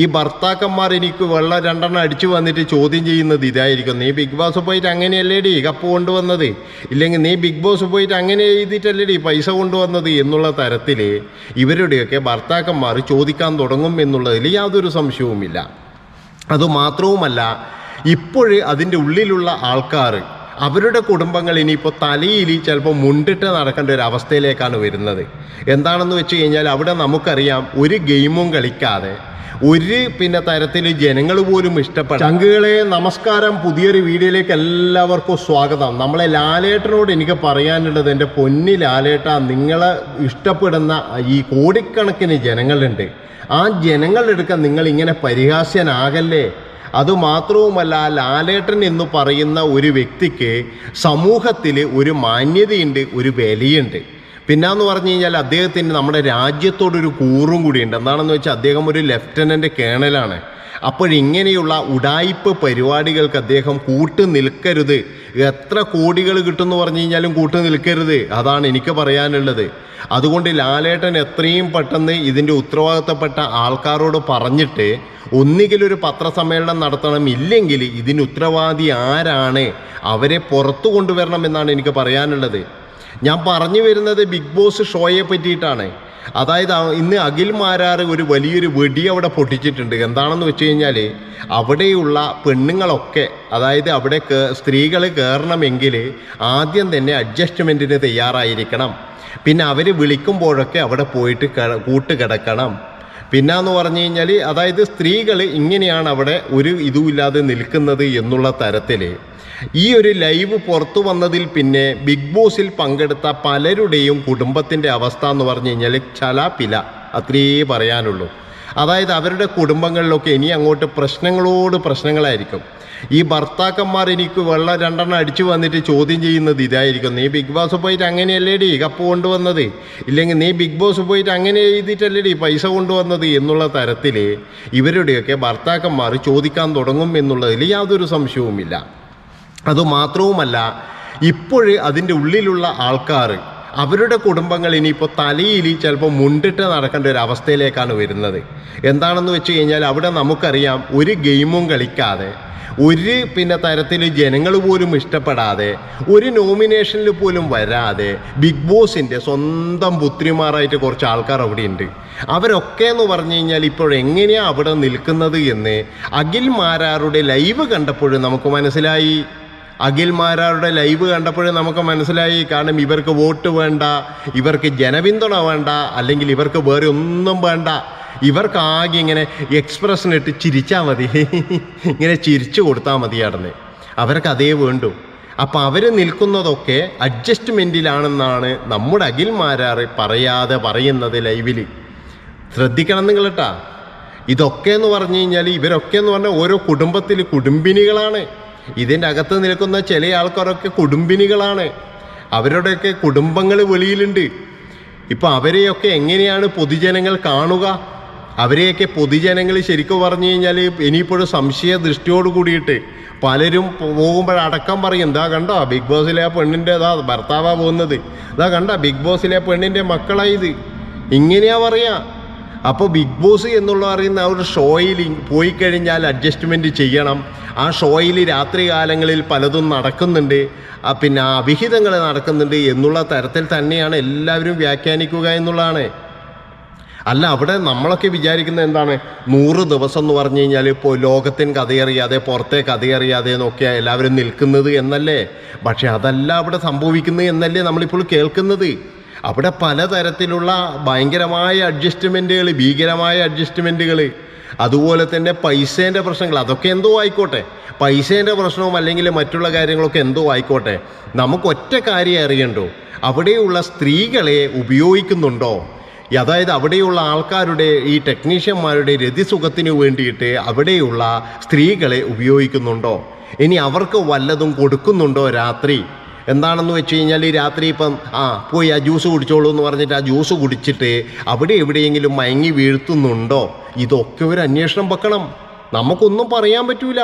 ഈ ഭർത്താക്കന്മാർ എനിക്ക് വെള്ളം രണ്ടെണ്ണം അടിച്ചു വന്നിട്ട് ചോദ്യം ചെയ്യുന്നത് ഇതായിരിക്കും. നീ ബിഗ് ബോസ് പോയിട്ട് അങ്ങനെയല്ലേടി കപ്പ് കൊണ്ടുവന്നത്? ഇല്ലെങ്കിൽ നീ ബിഗ് ബോസ് പോയിട്ട് അങ്ങനെ എഴുതിയിട്ടല്ലേടി പൈസ കൊണ്ടുവന്നത് എന്നുള്ള തരത്തിൽ ഇവരുടെയൊക്കെ ഭർത്താക്കന്മാർ ചോദിക്കാൻ തുടങ്ങും എന്നുള്ളതിൽ യാതൊരു സംശയവുമില്ല. അതുമാത്രവുമല്ല ഇപ്പോഴ് അതിന്റെ ഉള്ളിലുള്ള ആൾക്കാർ അവരുടെ കുടുംബങ്ങൾ ഇനിയിപ്പോൾ തലയിൽ ചിലപ്പോൾ മുണ്ടിട്ട് നടക്കേണ്ട ഒരു അവസ്ഥയിലേക്കാണ് വരുന്നത്. എന്താണെന്ന് വെച്ച് കഴിഞ്ഞാൽ അവിടെ നമുക്കറിയാം ഒരു ഗെയിമും കളിക്കാതെ ഒരു പിന്നെ തരത്തിൽ ജനങ്ങൾ പോലും ഇഷ്ടപ്പെടും ചങ്കുകളെ നമസ്കാരം പുതിയൊരു വീഡിയോയിലേക്ക് എല്ലാവർക്കും സ്വാഗതം. നമ്മളെ ലാലേട്ടനോട് എനിക്ക് പറയാനുള്ളത് എന്റെ പൊന്നി ലാലേട്ട നിങ്ങളെ ഇഷ്ടപ്പെടുന്ന ഈ കോടിക്കണക്കിന് ജനങ്ങളുണ്ട്. ആ ജനങ്ങളെടുക്കാൻ നിങ്ങൾ ഇങ്ങനെ പരിഹാസ്യനാകല്ലേ? അതുമാത്രവുമല്ല ലാലേട്ടൻ എന്ന് പറയുന്ന ഒരു വ്യക്തിക്ക് സമൂഹത്തിൽ ഒരു മാന്യതയുണ്ട് ഒരു വിലയുണ്ട് പിന്നെന്ന് പറഞ്ഞു കഴിഞ്ഞാൽ അദ്ദേഹത്തിന് നമ്മുടെ രാജ്യത്തോടൊരു കൂറും കൂടിയുണ്ട്. എന്താണെന്ന് വെച്ചാൽ അദ്ദേഹം ഒരു ലെഫ്റ്റനന്റ് കേണലാണ്. അപ്പോഴിങ്ങനെയുള്ള ഉടായിപ്പ് പരിപാടികൾക്ക് അദ്ദേഹം കൂട്ടു നിൽക്കരുത്. എത്ര കോടികൾ കിട്ടുമെന്ന് പറഞ്ഞു കഴിഞ്ഞാലും കൂട്ടു നിൽക്കരുത്. അതാണ് എനിക്ക് പറയാനുള്ളത്. അതുകൊണ്ട് ലാലേട്ടൻ എത്രയും പെട്ടെന്ന് ഇതിന്റെ ഉത്തരവാദിത്തപ്പെട്ട ആൾക്കാരോട് പറഞ്ഞിട്ട് ഒന്നുകിലൊരു പത്രസമ്മേളനം നടത്തണം ഇല്ലെങ്കിൽ ഇതിന് ഉത്തരവാദി ആരാണ്? അവരെ പുറത്തു കൊണ്ടുവരണം എന്നാണ് എനിക്ക് പറയാനുള്ളത്. ഞാൻ പറഞ്ഞു വരുന്നത് ബിഗ് ബോസ് ഷോയെ പറ്റിയിട്ടാണ്. അതായത് ഇന്ന് അഖിൽ മാരാർ ഒരു വലിയൊരു വെടി അവിടെ പൊട്ടിച്ചിട്ടുണ്ട്. എന്താണെന്ന് വെച്ച് കഴിഞ്ഞാൽ അവിടെയുള്ള പെണ്ണുങ്ങളൊക്കെ അതായത് അവിടെ സ്ത്രീകൾ കയറണമെങ്കിൽ ആദ്യം തന്നെ അഡ്ജസ്റ്റ്മെന്റിന് തയ്യാറായിരിക്കണം. പിന്നെ അവർ വിളിക്കുമ്പോഴൊക്കെ അവിടെ പോയിട്ട് ക- കൂട്ട് എന്ന് പറഞ്ഞു കഴിഞ്ഞാൽ അതായത് സ്ത്രീകൾ ഇങ്ങനെയാണ് അവിടെ ഒരു ഇതുമില്ലാതെ നിൽക്കുന്നത് എന്നുള്ള തരത്തിൽ ഈ ഒരു ലൈവ് പുറത്തു വന്നതിൽ പിന്നെ ബിഗ് ബോസിൽ പങ്കെടുത്ത പലരുടെയും കുടുംബത്തിന്റെ അവസ്ഥ എന്ന് പറഞ്ഞു കഴിഞ്ഞാൽ ചലാപ്പില അത്രയേ പറയാനുള്ളൂ. അതായത് അവരുടെ കുടുംബങ്ങളിലൊക്കെ ഇനി അങ്ങോട്ട് പ്രശ്നങ്ങളോട് പ്രശ്നങ്ങളായിരിക്കും. ഈ ഭർത്താക്കന്മാർ എനിക്ക് വെള്ളം രണ്ടെണ്ണം അടിച്ചു വന്നിട്ട് ചോദ്യം ചെയ്യുന്നത് ഇതായിരിക്കും. നീ ബിഗ് ബോസ് പോയിട്ട് അങ്ങനെയല്ലേടി കപ്പ് കൊണ്ടുവന്നത്? ഇല്ലെങ്കിൽ നീ ബിഗ് ബോസ് പോയിട്ട് അങ്ങനെ എഴുതിയിട്ടല്ലേടി പൈസ കൊണ്ടുവന്നത് എന്നുള്ള തരത്തിൽ ഇവരുടെയൊക്കെ ഭർത്താക്കന്മാർ ചോദിക്കാൻ തുടങ്ങും എന്നുള്ളതിൽ യാതൊരു സംശയവുമില്ല. അതുമാത്രവുമല്ല ഇപ്പോഴേ അതിന്റെ ഉള്ളിലുള്ള ആൾക്കാർ അവരുടെ കുടുംബങ്ങൾ ഇനിയിപ്പോൾ തലയിൽ ചിലപ്പോൾ മുണ്ടിട്ട് നടക്കേണ്ട ഒരു അവസ്ഥയിലേക്കാണ് വരുന്നത്. എന്താണെന്ന് വെച്ച് കഴിഞ്ഞാൽ അവിടെ നമുക്കറിയാം ഒരു ഗെയിമും കളിക്കാതെ ഒരു പിന്നെ തരത്തിൽ ജനങ്ങൾ പോലും ഇഷ്ടപ്പെടാതെ ഒരു നോമിനേഷനിൽ പോലും വരാതെ ബിഗ് ബോസിന്റെ സ്വന്തം പുത്രിമാരായിട്ട് കുറച്ച് ആൾക്കാർ അവിടെ ഉണ്ട് അവരൊക്കെ എന്ന് പറഞ്ഞു കഴിഞ്ഞാൽ ഇപ്പോൾ എങ്ങനെയാണ് അവിടെ നിൽക്കുന്നത് എന്ന് അഖിൽ മാരാറുടെ ലൈവ് കണ്ടപ്പോഴും നമുക്ക് മനസ്സിലായി. അഖിൽമാരാരുടെ ലൈവ് കണ്ടപ്പോഴേ നമുക്ക് മനസ്സിലായി. കാരണം ഇവർക്ക് വോട്ട് വേണ്ട ഇവർക്ക് ജനപിന്തുണ വേണ്ട അല്ലെങ്കിൽ ഇവർക്ക് വേറെ ഒന്നും വേണ്ട. ഇവർക്കാകെ ഇങ്ങനെ എക്സ്പ്രഷനിട്ട് ചിരിച്ചാൽ മതി. ഇങ്ങനെ ചിരിച്ചു കൊടുത്താൽ മതിയായിരുന്നു അവർക്ക് അതേ വേണ്ടു. അപ്പം അവർ നിൽക്കുന്നതൊക്കെ അഡ്ജസ്റ്റ്മെന്റിലാണെന്നാണ് നമ്മുടെ അഖിൽമാരാറ് പറയാതെ പറയുന്നത് ലൈവിൽ. ശ്രദ്ധിക്കണം നിങ്ങൾ കേട്ടാ ഇതൊക്കെ എന്ന് പറഞ്ഞു കഴിഞ്ഞാൽ ഇവരൊക്കെ എന്ന് പറഞ്ഞാൽ ഓരോ കുടുംബത്തിൽ കുടുംബിനികളാണ്. ഇതിന്റെ അകത്ത് നിൽക്കുന്ന ചില ആൾക്കാരൊക്കെ കുടുംബിനികളാണ്. അവരുടെയൊക്കെ കുടുംബങ്ങൾ വെളിയിലുണ്ട്. ഇപ്പം അവരെയൊക്കെ എങ്ങനെയാണ് പൊതുജനങ്ങൾ കാണുക? അവരെയൊക്കെ പൊതുജനങ്ങൾ ശരിക്കും പറഞ്ഞു കഴിഞ്ഞാൽ ഇനിയിപ്പോഴും സംശയ ദൃഷ്ടിയോട് കൂടിയിട്ട് പലരും പോകുമ്പോഴടക്കം പറയും ഇതാ കണ്ടോ ബിഗ് ബോസിലെ ആ പെണ്ണിന്റെ ഇതാ ഭർത്താവാ പോകുന്നത്. ഇതാ കണ്ടോ ബിഗ് ബോസിലെ പെണ്ണിന്റെ മക്കളായത് ഇങ്ങനെയാ പറയാ. അപ്പോൾ ബിഗ് ബോസ് എന്നുള്ള പറയുന്ന ആ ഒരു ഷോയിൽ പോയി കഴിഞ്ഞാൽ അഡ്ജസ്റ്റ്മെന്റ് ചെയ്യണം. ആ ഷോയിൽ രാത്രി കാലങ്ങളിൽ പലതും നടക്കുന്നുണ്ട്. പിന്നെ അവിഹിതങ്ങൾ നടക്കുന്നുണ്ട് എന്നുള്ള തരത്തിൽ തന്നെയാണ് എല്ലാവരും വ്യാഖ്യാനിക്കുക എന്നുള്ളതാണ്. അല്ല അവിടെ നമ്മളൊക്കെ വിചാരിക്കുന്നത് എന്താണ്? നൂറ് ദിവസം എന്ന് പറഞ്ഞു കഴിഞ്ഞാൽ ഇപ്പോൾ ലോകത്തിന് കഥയറിയാതെ പുറത്തെ കഥയറിയാതെ എന്നൊക്കെ എല്ലാവരും നിൽക്കുന്നത് എന്നല്ലേ? പക്ഷെ അതല്ല അവിടെ സംഭവിക്കുന്നത് എന്നല്ലേ നമ്മളിപ്പോൾ കേൾക്കുന്നത്. അവിടെ പലതരത്തിലുള്ള ഭയങ്കരമായ അഡ്ജസ്റ്റ്മെന്റുകൾ ഭീകരമായ അഡ്ജസ്റ്റ്മെന്റുകൾ അതുപോലെ തന്നെ പൈസേന്റെ പ്രശ്നങ്ങൾ അതൊക്കെ എന്തോ ആയിക്കോട്ടെ. പൈസേന്റെ പ്രശ്നവും അല്ലെങ്കിൽ മറ്റുള്ള കാര്യങ്ങളൊക്കെ എന്തോ ആയിക്കോട്ടെ. നമുക്ക് ഒറ്റ കാര്യം അറിയണ്ടോ? അവിടെയുള്ള സ്ത്രീകളെ ഉപയോഗിക്കുന്നുണ്ടോ? അതായത് അവിടെയുള്ള ആൾക്കാരുടെ ഈ ടെക്നീഷ്യന്മാരുടെ രതിസുഖത്തിന് വേണ്ടിയിട്ട് അവിടെയുള്ള സ്ത്രീകളെ ഉപയോഗിക്കുന്നുണ്ടോ? ഇനി അവർക്ക് വല്ലതും കൊടുക്കുന്നുണ്ടോ രാത്രി? എന്താണെന്ന് വെച്ച് കഴിഞ്ഞാൽ രാത്രി ഇപ്പം ആ പോയി ആ ജ്യൂസ് കുടിച്ചോളൂ എന്ന് പറഞ്ഞിട്ട് ആ ജ്യൂസ് കുടിച്ചിട്ട് അവിടെ എവിടെയെങ്കിലും മയങ്ങി വീഴ്ത്തുന്നുണ്ടോ? ഇതൊക്കെ ഒരു അന്വേഷണം വെക്കണം. നമുക്കൊന്നും പറയാൻ പറ്റൂല.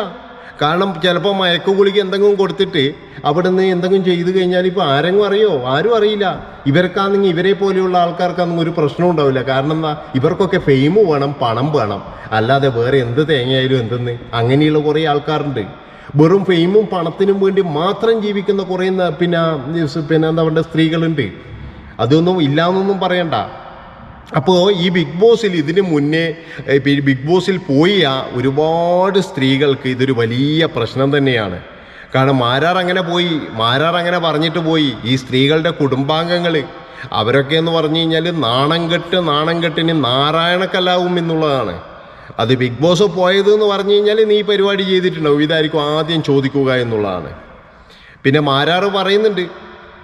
കാരണം ചിലപ്പോൾ മയക്കുകുളിക്ക് എന്തെങ്കിലും കൊടുത്തിട്ട് അവിടെ നിന്ന് എന്തെങ്കിലും ചെയ്തു കഴിഞ്ഞാൽ ഇപ്പോൾ ആരെങ്കിലും അറിയോ? ആരും അറിയില്ല. ഇവർക്കാണെങ്കിൽ ഇവരെ പോലെയുള്ള ആൾക്കാർക്കാണെങ്കിൽ ഒരു പ്രശ്നം ഉണ്ടാവില്ല. കാരണം എന്താ? ഇവർക്കൊക്കെ ഫെയിം വേണം പണം വേണം. അല്ലാതെ വേറെ എന്ത് തേങ്ങയായാലും എന്തെന്ന്? അങ്ങനെയുള്ള കുറേ ആൾക്കാരുണ്ട്. വെറും ഫെയിമും പണത്തിനും വേണ്ടി മാത്രം ജീവിക്കുന്ന കുറേ പിന്നെ പിന്നെ എന്താ പറയുക സ്ത്രീകളുണ്ട്. അതൊന്നും ഇല്ലാന്നൊന്നും പറയണ്ട. അപ്പോൾ ഈ ബിഗ് ബോസിൽ ഇതിന് മുന്നേ ബിഗ് ബോസിൽ പോയ ഒരുപാട് സ്ത്രീകൾക്ക് ഇതൊരു വലിയ പ്രശ്നം തന്നെയാണ്. കാരണം മാരാർ അങ്ങനെ പോയി മാരാർ അങ്ങനെ പറഞ്ഞിട്ട് പോയി. ഈ സ്ത്രീകളുടെ കുടുംബാംഗങ്ങൾ അവരൊക്കെ എന്ന് പറഞ്ഞു കഴിഞ്ഞാൽ നാണം കെട്ട് നാണം കെട്ടിന് നാരായണക്കലാവും എന്നുള്ളതാണ്. അത് ബിഗ് ബോസ് പോയത് എന്ന് പറഞ്ഞു കഴിഞ്ഞാൽ നീ പരിപാടി ചെയ്തിട്ടുണ്ടാവും. ഇതായിരിക്കും ആദ്യം ചോദിക്കുക എന്നുള്ളതാണ്. പിന്നെ മാരാറ് പറയുന്നുണ്ട്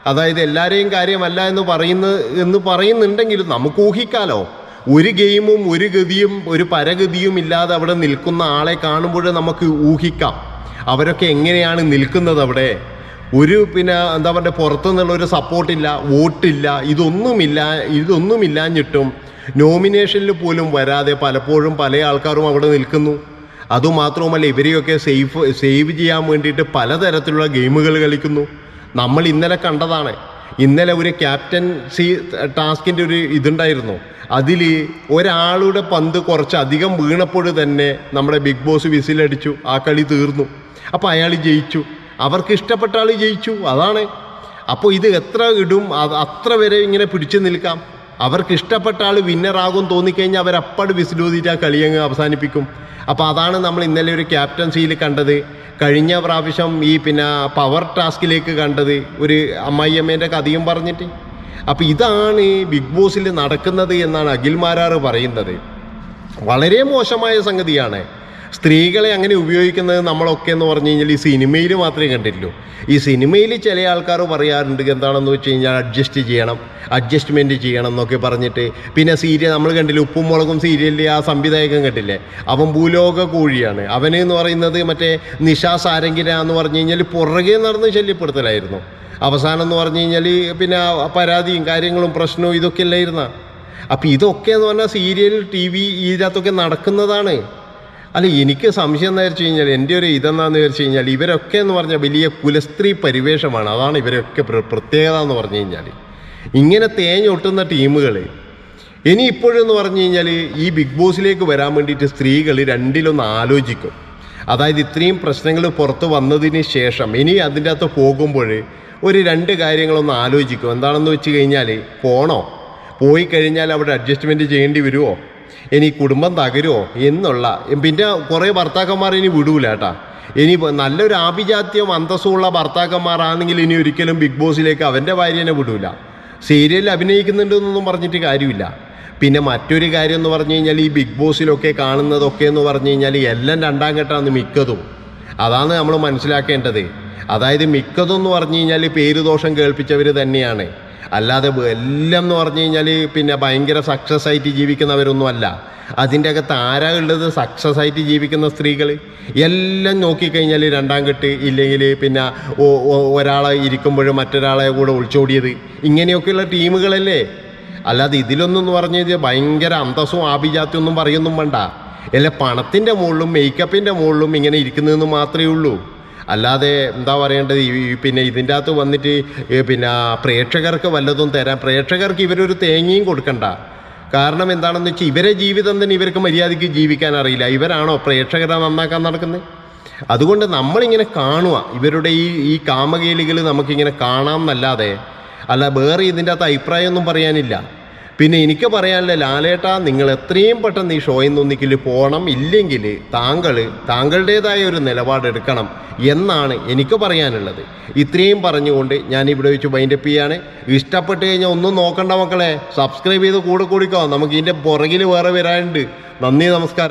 അതായത് എല്ലാവരെയും കാര്യമല്ല എന്ന് പറയുന്ന എന്ന് പറയുന്നുണ്ടെങ്കിലും നമുക്ക് ഊഹിക്കാലോ. ഒരു ഗെയിമും ഒരു ഗതിയും ഒരു പരഗതിയും ഇല്ലാതെ അവിടെ നിൽക്കുന്ന ആളെ കാണുമ്പോൾ നമുക്ക് ഊഹിക്കാം. അവരൊക്കെ എങ്ങനെയാണ് നിൽക്കുന്നത് അവിടെ? ഒരു പിന്നെ എന്താ പറയുക പുറത്തു നിന്നുള്ള ഒരു സപ്പോർട്ടില്ല വോട്ടില്ല ഇതൊന്നുമില്ല ഇതൊന്നുമില്ലാഞ്ഞിട്ടും നോമിനേഷനിൽ പോലും വരാതെ പലപ്പോഴും പല ആൾക്കാരും അവിടെ നിൽക്കുന്നു. അതുമാത്രവുമല്ല ഇവരെയൊക്കെ സേഫ് സേവ് ചെയ്യാൻ വേണ്ടിയിട്ട് പലതരത്തിലുള്ള ഗെയിമുകൾ കളിക്കുന്നു. നമ്മൾ ഇന്നലെ കണ്ടതാണ്. ഇന്നലെ ഒരു ക്യാപ്റ്റൻസി ടാസ്കിന്റെ ഒരു ഇതുണ്ടായിരുന്നു. അതിൽ ഒരാളുടെ പന്ത് കുറച്ചധികം വീണപ്പോൾ തന്നെ നമ്മുടെ ബിഗ് ബോസ് വിസിലടിച്ചു. ആ കളി തീർന്നു. അപ്പോൾ അയാൾ ജയിച്ചു. അവർക്ക് ഇഷ്ടപ്പെട്ട ആൾ ജയിച്ചു. അതാണ്. അപ്പോൾ ഇത് എത്ര ഇടും അത് അത്ര വരെ ഇങ്ങനെ പിടിച്ചു നിൽക്കാം. അവർക്ക് ഇഷ്ടപ്പെട്ട ആൾ വിന്നറാകും തോന്നിക്കഴിഞ്ഞാൽ അവരപ്പാട് വിസിലൂതിയിട്ട് ആ കളി അങ്ങ് അവസാനിപ്പിക്കും. അപ്പോൾ അതാണ് നമ്മൾ ഇന്നലെ ഒരു ക്യാപ്റ്റൻസിയിൽ കണ്ടത്. കഴിഞ്ഞ പ്രാവശ്യം ഈ പിന്നെ പവർ ടാസ്കിലേക്ക് കണ്ടത് ഒരു അമ്മായിയമ്മേന്റെ കഥയും പറഞ്ഞിട്ട്. അപ്പോൾ ഇതാണ് ബിഗ് ബോസിൽ നടക്കുന്നത് എന്നാണ് അഖിൽ മാരാറ് പറയുന്നത്. വളരെ മോശമായ സംഗതിയാണ്. സ്ത്രീകളെ അങ്ങനെ ഉപയോഗിക്കുന്നത് നമ്മളൊക്കെ എന്ന് പറഞ്ഞു കഴിഞ്ഞാൽ ഈ സിനിമയിൽ മാത്രമേ കണ്ടിട്ടുള്ളൂ. ഈ സിനിമയിൽ ചില ആൾക്കാർ പറയാറുണ്ട് എന്താണെന്ന് വെച്ച് കഴിഞ്ഞാൽ അഡ്ജസ്റ്റ് ചെയ്യണം അഡ്ജസ്റ്റ്മെന്റ് ചെയ്യണം എന്നൊക്കെ പറഞ്ഞിട്ട്. പിന്നെ സീരിയൽ നമ്മൾ കണ്ടില്ലേ ഉപ്പും മുളകും സീരിയലിൽ ആ സംവിധായകൻ കണ്ടില്ലേ? അവൻ ഭൂലോക കോഴിയാണ്. അവന് എന്ന് പറയുന്നത് മറ്റേ നിഷാ സാരംഗിര എന്ന് പറഞ്ഞു കഴിഞ്ഞാൽ പുറകെ നടന്ന് ശല്യപ്പെടുത്തലായിരുന്നു. അവസാനം എന്ന് പറഞ്ഞു കഴിഞ്ഞാൽ പിന്നെ പരാതിയും കാര്യങ്ങളും പ്രശ്നവും ഇതൊക്കെ അല്ലായിരുന്ന. അപ്പം ഇതൊക്കെ എന്ന് പറഞ്ഞാൽ സീരിയൽ ടി വി ഇതിനകത്തൊക്കെ നടക്കുന്നതാണ്. അല്ല എനിക്ക് സംശയം എന്ന് വെച്ച് കഴിഞ്ഞാൽ എന്റെ ഒരു ഇതെന്നാന്ന് വെച്ച് കഴിഞ്ഞാൽ ഇവരൊക്കെ എന്ന് പറഞ്ഞാൽ വലിയ കുലസ്ത്രീ പരിവേഷമാണ്. അതാണ് ഇവരൊക്കെ പ്രത്യേകത എന്ന് പറഞ്ഞു കഴിഞ്ഞാൽ ഇങ്ങനെ തേഞ്ഞൊട്ടുന്ന ടീമുകൾ ഇനി ഇപ്പോഴെന്ന് പറഞ്ഞു കഴിഞ്ഞാൽ ഈ ബിഗ് ബോസിലേക്ക് വരാൻ വേണ്ടിയിട്ട് സ്ത്രീകൾ രണ്ടിലൊന്ന് ആലോചിക്കും. അതായത് ഇത്രയും പ്രശ്നങ്ങൾ പുറത്ത് വന്നതിന് ശേഷം ഇനി അതിന്റെ അകത്ത് പോകുമ്പോൾ ഒരു രണ്ട് കാര്യങ്ങളൊന്ന് ആലോചിക്കും. എന്താണെന്ന് വെച്ച് കഴിഞ്ഞാൽ പോണോ? പോയി കഴിഞ്ഞാൽ അവിടെ അഡ്ജസ്റ്റ്മെന്റ് ചെയ്യേണ്ടി വരുമോ ഇനി കുടുംബം തകരുമോ എന്നുള്ള പിന്നെ കുറേ ഭർത്താക്കന്മാർ ഇനി വിടൂല കേട്ടാ. ഇനി നല്ലൊരു ആഭിജാത്യം അന്തസ്സുള്ള ഭർത്താക്കന്മാരാണെങ്കിൽ ഇനി ഒരിക്കലും ബിഗ് ബോസിലേക്ക് അവന്റെ ഭാര്യനെ വിടൂല. സീരിയലിൽ അഭിനയിക്കുന്നുണ്ടെന്നൊന്നും പറഞ്ഞിട്ട് കാര്യമില്ല. പിന്നെ മറ്റൊരു കാര്യം എന്ന് പറഞ്ഞു കഴിഞ്ഞാൽ ഈ ബിഗ് ബോസിലൊക്കെ കാണുന്നതൊക്കെ എന്ന് പറഞ്ഞു കഴിഞ്ഞാൽ എല്ലാം രണ്ടാം ഘട്ടമാണ് മിക്കതും. അതാണ് നമ്മൾ മനസ്സിലാക്കേണ്ടത്. അതായത് മിക്കതും എന്ന് പറഞ്ഞു കഴിഞ്ഞാൽ പേരുദോഷം കേൾപ്പിച്ചവർ തന്നെയാണ്. അല്ലാതെ എല്ലാം എന്ന് പറഞ്ഞു കഴിഞ്ഞാൽ പിന്നെ ഭയങ്കര സക്സസ് ആയിട്ട് ജീവിക്കുന്നവരൊന്നും അല്ല അതിന്റെ അകത്ത് ആരാ ഉള്ളത്? സക്സസ് ആയിട്ട് ജീവിക്കുന്ന സ്ത്രീകൾ എല്ലാം നോക്കിക്കഴിഞ്ഞാൽ രണ്ടാം കെട്ട് ഇല്ലെങ്കിൽ പിന്നെ ഒരാളെ ഇരിക്കുമ്പോൾ മറ്റൊരാളെ കൂടെ ഒളിച്ചോടിയത്. ഇങ്ങനെയൊക്കെയുള്ള ടീമുകളല്ലേ? അല്ലാതെ ഇതിലൊന്നും പറഞ്ഞു കഴിഞ്ഞാൽ ഭയങ്കര അന്തസ്സും ആഭിജാത്യം ഒന്നും പറയൊന്നും വേണ്ട. അല്ലെ പണത്തിന്റെ മുകളിലും മേക്കപ്പിന്റെ മുകളിലും ഇങ്ങനെ ഇരിക്കുന്നതെന്ന് മാത്രമേ ഉള്ളൂ. അല്ലാതെ എന്താ പറയേണ്ടത്? പിന്നെ ഇതിന്റെ അകത്ത് വന്നിട്ട് പിന്നെ പ്രേക്ഷകർക്ക് വല്ലതും തരാം. പ്രേക്ഷകർക്ക് ഇവരൊരു തേങ്ങയും കൊടുക്കണ്ട. കാരണം എന്താണെന്ന് വെച്ചാൽ ഇവരെ ജീവിതം തന്നെ ഇവർക്ക് മര്യാദയ്ക്ക് ജീവിക്കാൻ അറിയില്ല. ഇവരാണോ പ്രേക്ഷകരെ നന്നാക്കാൻ നടക്കുന്നത് അതുകൊണ്ട് നമ്മളിങ്ങനെ കാണുക ഇവരുടെ ഈ ഈ കാമകേലികൾ നമുക്കിങ്ങനെ കാണാം എന്നല്ലാതെ അല്ല വേറെ ഇതിന്റെ അകത്ത് അഭിപ്രായമൊന്നും പറയാനില്ല. പിന്നെ എനിക്ക് പറയാനുള്ള ലാലേട്ടാ നിങ്ങൾ എത്രയും പെട്ടെന്ന് ഈ ഷോയിൽ നിന്നൊന്നിക്കിൽ പോകണം ഇല്ലെങ്കിൽ താങ്കൾ താങ്കളുടേതായ ഒരു നിലപാടെടുക്കണം എന്നാണ് എനിക്ക് പറയാനുള്ളത്. ഇത്രയും പറഞ്ഞുകൊണ്ട് ഞാൻ ഇവിടെ വെച്ച് വൈൻഡപ്പ് ചെയ്യാണ് ഇഷ്ടപ്പെട്ട് കഴിഞ്ഞാൽ ഒന്നും നോക്കണ്ട മക്കളെ. സബ്സ്ക്രൈബ് ചെയ്ത് കൂടെ കൂടിക്കോ. നമുക്ക് ഇതിന്റെ പുറകിൽ വേറെ വരാനുണ്ട്. നന്ദി നമസ്കാരം.